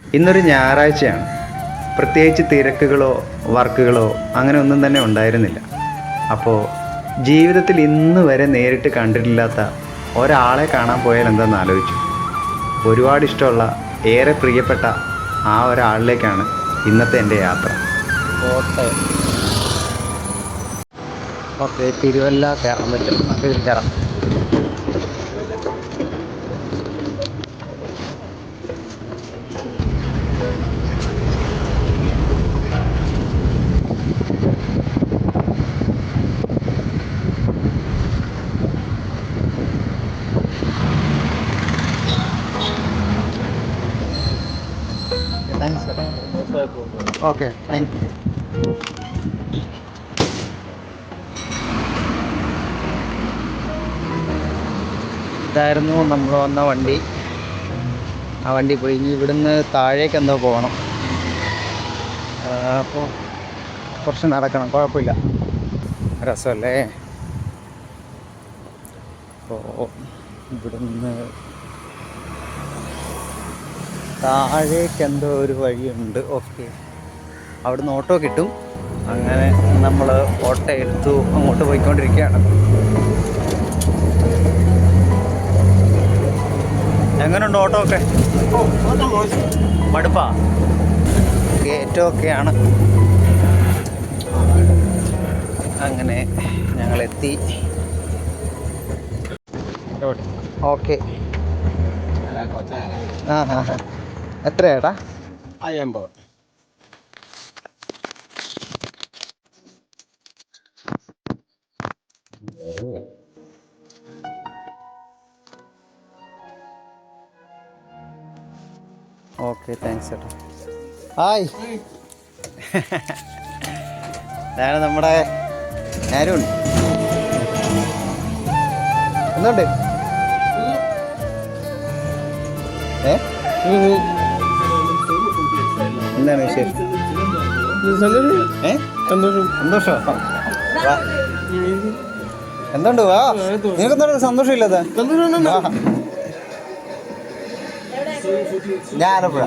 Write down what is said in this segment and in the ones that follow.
ഇന്നൊരു ഞായറാഴ്ചയാണ്. പ്രത്യേകിച്ച് തിരക്കുകളോ വർക്കുകളോ അങ്ങനെ ഒന്നും തന്നെ ഉണ്ടായിരുന്നില്ല. അപ്പോൾ ജീവിതത്തിൽ ഇന്ന് വരെ നേരിട്ട് കണ്ടിട്ടില്ലാത്ത ഒരാളെ കാണാൻ പോയാൽ എന്താണെന്ന് ആലോചിച്ചു. ഒരുപാട് ഇഷ്ടമുള്ള ഏറെ പ്രിയപ്പെട്ട ആ ഒരാളിലേക്കാണ് ഇന്നത്തെ എന്റെ യാത്ര. കോട്ടയം. ഓക്കെ തിരുവല്ല കയറാൻ പറ്റും കയറാം ഓക്കെ താങ്ക് യു ഇതായിരുന്നു നമ്മൾ വന്ന വണ്ടി. ആ വണ്ടി പോയി. ഇനി ഇവിടുന്ന് താഴേക്ക് എന്തോ പോകണം. അപ്പോൾ കുറച്ച് നടക്കണം. കുഴപ്പമില്ല. രസമല്ലേ? അപ്പോൾ ഇവിടുന്ന് താഴേക്ക് എന്തോ ഒരു വഴിയുണ്ട്. ഓക്കെ. അവിടുന്ന് ഓട്ടോ കിട്ടും. അങ്ങനെ നമ്മൾ ഓട്ടോ എടുത്തു അങ്ങോട്ട് പോയിക്കൊണ്ടിരിക്കുകയാണ്. എങ്ങനെയുണ്ട് ഓട്ടോ ഒക്കെ മടുപ്പാ. കയറ്റമൊക്കെയാണ് അങ്ങനെ ഞങ്ങൾ ഞങ്ങളെത്തി ഓക്കെ. ആ ഹാ എത്ര അയ്യമ്പത് ഓക്കെ താങ്ക്സ് ചേട്ടാ ഹായ്. ഇതാണ് നമ്മുടെ അരുൺ. എന്തുണ്ട്? ഏ? എന്താണ് വിശേഷം? സന്തോഷോ. എന്തുണ്ട്? വാ. നിനക്കെന്താണ് സന്തോഷമില്ലാത്ത? വാ. ഞാൻ ആലപ്പുഴ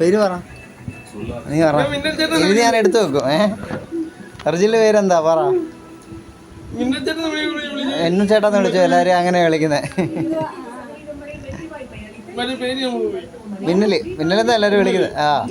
പേര് പറ. നീ പറ. ഇത് ഞാൻ എടുത്തു വെക്കും. ഏ? അർജിന്റെ പേരെന്താ? പറ. എന്നും ചേട്ടാന്ന് വിളിച്ചു. എല്ലാരും അങ്ങനെ വിളിക്കുന്നേ. മിന്നൽ. മിന്നലെന്താ എല്ലാരും വിളിക്കുന്നത്? ആ.